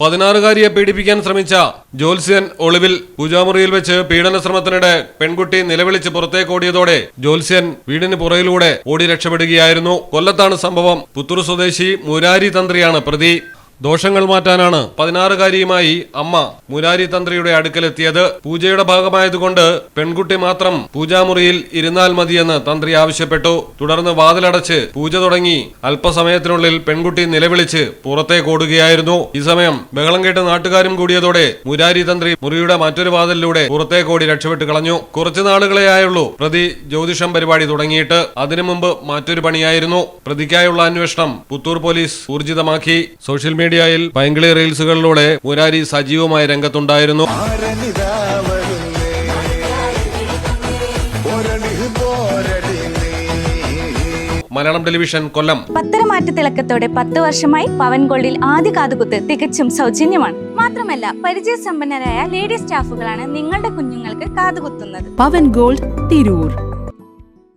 പതിനാറുകാരിയെ പീഡിപ്പിക്കാൻ ശ്രമിച്ച ജോത്സ്യൻ ഒളിവിൽ പൂജാമുറിയിൽ വെച്ച് പീഡന ശ്രമത്തിനിടെ പെൺകുട്ടി നിലവിളിച്ച് പുറത്തേക്ക് ഓടിയതോടെ ജോത്സ്യൻ വീടിന് പുറയിലൂടെ ഓടി രക്ഷപ്പെടുകയായിരുന്നു. കൊല്ലത്താണ് സംഭവം. പുത്തൂർ സ്വദേശി മുരാരി തന്ത്രിയാണ് പ്രതി. ദോഷങ്ങൾ മാറ്റാനാണ് പതിനാറുകാരിയുമായി അമ്മ മുരാരി തന്ത്രിയുടെ അടുക്കലെത്തിയത്. പൂജയുടെ ഭാഗമായതുകൊണ്ട് പെൺകുട്ടി മാത്രം പൂജാമുറിയിൽ ഇരുന്നാൽ മതിയെന്ന് തന്ത്രി ആവശ്യപ്പെട്ടു. തുടർന്ന് വാതിലടച്ച് പൂജ തുടങ്ങി അല്പസമയത്തിനുള്ളിൽ പെൺകുട്ടി നിലവിളിച്ച് പുറത്തേക്ക് ഓടുകയായിരുന്നു. ഈ സമയം ബഹളം കേട്ട് നാട്ടുകാരും കൂടിയതോടെ മുരാരി തന്ത്രി മുറിയുടെ മറ്റൊരു വാതിലിലൂടെ പുറത്തേക്ക് ഓടി രക്ഷപ്പെട്ട് കളഞ്ഞു. കുറച്ചു നാളുകളെയായുള്ളൂ പ്രതി ജ്യോതിഷം പരിപാടി തുടങ്ങിയിട്ട്. അതിനു മുമ്പ് മറ്റൊരു പണിയായിരുന്നു. പ്രതിക്കായുള്ള അന്വേഷണം പുത്തൂർ പോലീസ് ഊർജിതമാക്കി. സോഷ്യൽ മീഡിയയിൽ പൈങ്കിളി റീൽസുകളിലൂടെ മുരാരി സജീവമായി രംഗത്തുണ്ടായിരുന്നു. മലയാളം ടെലിവിഷൻ കൊല്ലം. പത്തരമാറ്റ തിളക്കത്തോടെ പത്ത് വർഷമായി പവൻ ഗോൾഡിൽ ആദ്യ കാതുകുത്ത് തികച്ചും സൗജന്യമാണ്. മാത്രമല്ല പരിചയ സമ്പന്നരായ ലേഡി സ്റ്റാഫുകളാണ് നിങ്ങളുടെ കുഞ്ഞുങ്ങൾക്ക് കാതുകുത്തുന്നത്. പവൻ ഗോൾഡ് തിരൂർ.